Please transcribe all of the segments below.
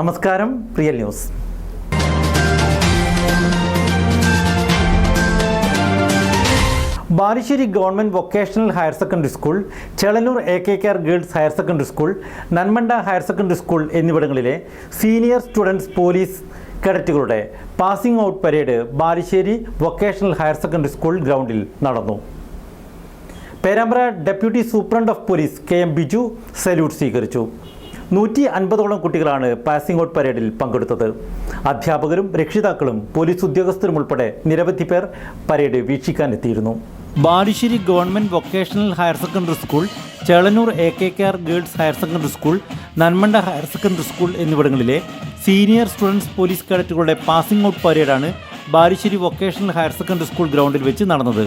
നമസ്കാരം Priya news. Balussery government vocational higher secondary school Chelannur A K K R girls higher secondary school Nanmanda higher secondary school എന്നിവിടങ്ങളിലെ senior students police കേഡറ്റുകളുടെ passing out parade Balussery vocational higher secondary school ഗ്രൗണ്ടിൽ നടന്നു. Perambra deputy superintendent of police K M Biju salute സ്വീകരിച്ചു. നൂറ്റി അൻപതോളം കുട്ടികളാണ് passing out പരേഡിൽ പങ്കെടുത്തത്. അധ്യാപകരും രക്ഷിതാക്കളും പോലീസ് ഉദ്യോഗസ്ഥരും ഉൾപ്പെടെ നിരവധി പേർ parade വീക്ഷിക്കാനെത്തിയിരുന്നു. Balussery government vocational higher secondary school Chelannur A K K R girls higher secondary school Nanmanda higher secondary school എന്നിവിടങ്ങളിലെ സീനിയർ സ്റ്റുഡൻസ് പോലീസ് കേഡറ്റുകളുടെ passing out പരേഡാണ് Balussery vocational higher secondary school ഗ്രൗണ്ടിൽ വെച്ച് നടന്നത്.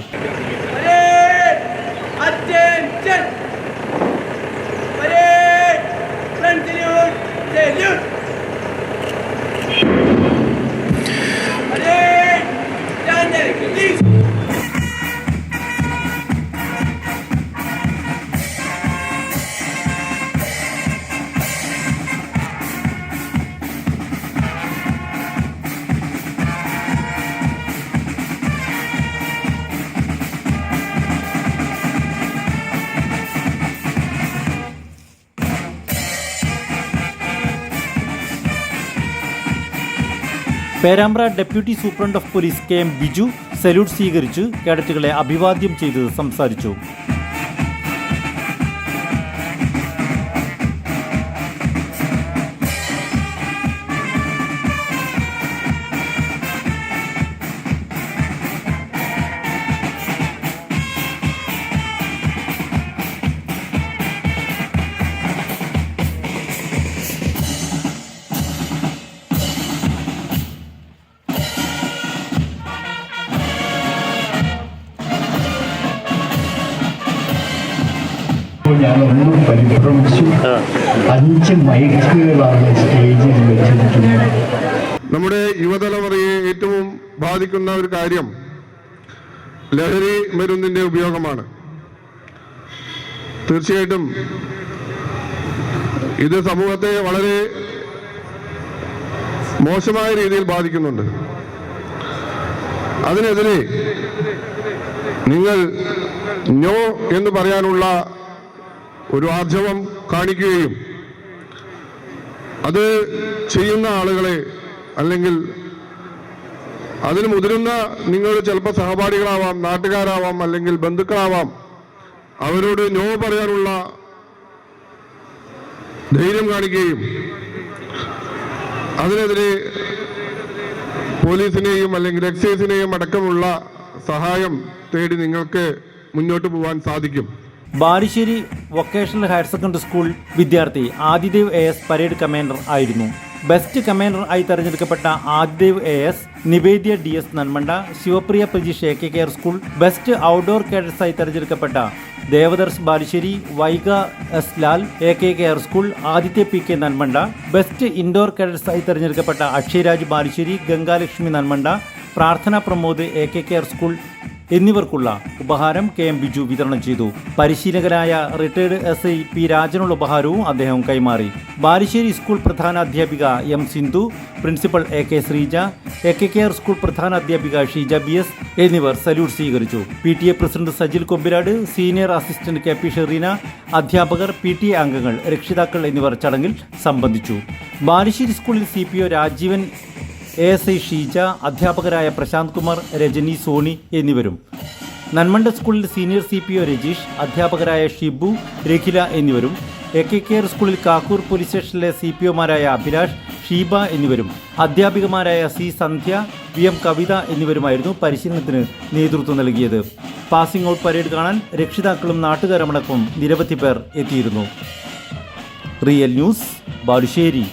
Perambra deputy superintendent of police K M Biju salute സ്വീകരിച്ച് കേഡറ്റുകളെ അഭിവാദ്യം ചെയ്ത് സംസാരിച്ചു ഞാൻ ഒന്നും പരിഭ്രമിച്ചു. അഞ്ച് മൈക്കുകളാണ് സ്റ്റേജിൽ വെച്ചിരിക്കുന്നത്. നമ്മുടെ യുവതലമുറയെ ഏറ്റവും ബാധിക്കുന്ന ഒരു കാര്യം ലഹരി മരുന്നിന്റെ ഉപയോഗമാണ്. തീർച്ചയായിട്ടും ഇത് സമൂഹത്തെ വളരെ മോശമായ രീതിയിൽ ബാധിക്കുന്നുണ്ട്. അതിനെതിരെ നിങ്ങൾ നോ എന്ന് പറയാനുള്ള ഒരു ആർജവം കാണിക്കുകയും അത് ചെയ്യുന്ന ആളുകളെ അല്ലെങ്കിൽ അതിന് മുതിരുന്ന നിങ്ങൾ ചിലപ്പോൾ സഹപാഠികളാവാം നാട്ടുകാരാവാം അല്ലെങ്കിൽ ബന്ധുക്കളാവാം അവരോട് നോ പറയാനുള്ള ധൈര്യം കാണിക്കുകയും അതിനെതിരെ പോലീസിനെയും അല്ലെങ്കിൽ എക്സൈസിനെയും അടക്കമുള്ള സഹായം തേടി നിങ്ങൾക്ക് മുന്നോട്ട് പോകാൻ സാധിക്കും. Balussery vocational higher secondary school വിദ്യാർത്ഥി Adidev A S parade commander ആയിരുന്നു. ബെസ്റ്റ് കമാൻഡർ ആയി തെരഞ്ഞെടുക്കപ്പെട്ട Adidev A S Nivedya D S Nanmanda Shivapriya Prajeesh A K K R school best outdoor cadets ആയി തെരഞ്ഞെടുക്കപ്പെട്ട Devadarsh Balussery Vaiga S Lal A K K R school Adithya P K Nanmanda best indoor cadets ആയി തെരഞ്ഞെടുക്കപ്പെട്ട Akshayaraj Balussery Gangalakshmi Nanmanda Prarthana Pramod A K K R school എന്നിവർക്കുള്ള ഉപഹാരം K M Biju വിതരണം ചെയ്തു. പരിശീലകരായ retired S I P രാജനുള്ള ഉപഹാരവും അദ്ദേഹം കൈമാറി. ബാലുശ്ശേരി സ്കൂൾ പ്രധാന അധ്യാപിക M Sindhu principal A K Sreeja A K K R school പ്രധാന അധ്യാപിക ഷീജ ബി എസ് എന്നിവർ സല്യൂട്ട് സ്വീകരിച്ചു. P T A president Sajil Kombirad senior assistant K P Shereena അധ്യാപകർ പി ടി എ അംഗങ്ങൾ രക്ഷിതാക്കൾ എന്നിവർ ചടങ്ങിൽ സംബന്ധിച്ചു. ബാലുശ്ശേരി സ്കൂളിൽ C P O Rajeevan A S I Sheeja അധ്യാപകരായ പ്രശാന്ത് കുമാർ രജനി സോണി എന്നിവരും. നന്മണ്ട സ്കൂളിൽ senior C P O Rajeesh അധ്യാപകരായ ഷിബു രഖില എന്നിവരും. എ കെ കെയർ സ്കൂളിൽ കാക്കൂർ പോലീസ് സ്റ്റേഷനിലെ സി പി ഒമാരായ അഭിലാഷ് ഷീബ എന്നിവരും. അധ്യാപികമാരായ C Sandhya V M Kavitha എന്നിവരുമായിരുന്നു പരിശീലനത്തിന് നേതൃത്വം നൽകിയത്. പാസിംഗ് ഔട്ട് പരേഡ് കാണാൻ രക്ഷിതാക്കളും നാട്ടുകാരുമടക്കം നിരവധി പേർ എത്തിയിരുന്നു. Real news Balussery.